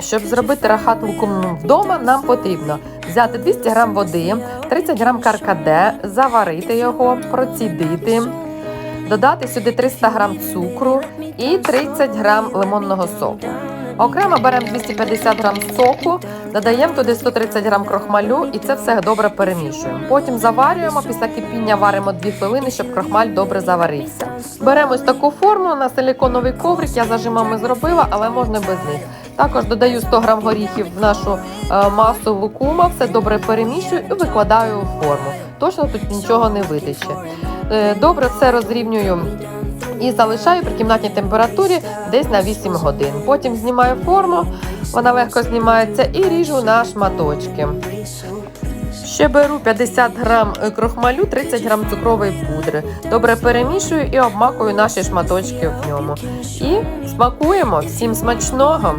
Щоб зробити рахат лукум вдома, нам потрібно взяти 200 г води, 30 г каркаде, заварити його, процідити, додати сюди 300 г цукру і 30 г лимонного соку. Окремо беремо 250 г соку, додаємо туди 130 г крохмалю і це все добре перемішуємо. Потім заварюємо, після кипіння варимо 2 хвилини, щоб крохмаль добре заварився. Беремо ось таку форму на силіконовий коврик, я зажимами зробила, але можна без них. Також додаю 100 г горіхів в нашу е, масу лукума, все добре перемішую і викладаю у форму. Точно тут нічого не витече. Е, Добре все розрівнюю і залишаю при кімнатній температурі десь на 8 годин. Потім знімаю форму, вона легко знімається і ріжу на шматочки. Ще беру 50 грам крохмалю, 30 грам цукрової пудри. Добре перемішую і обмакую наші шматочки в ньому. І смакуємо всім смачного!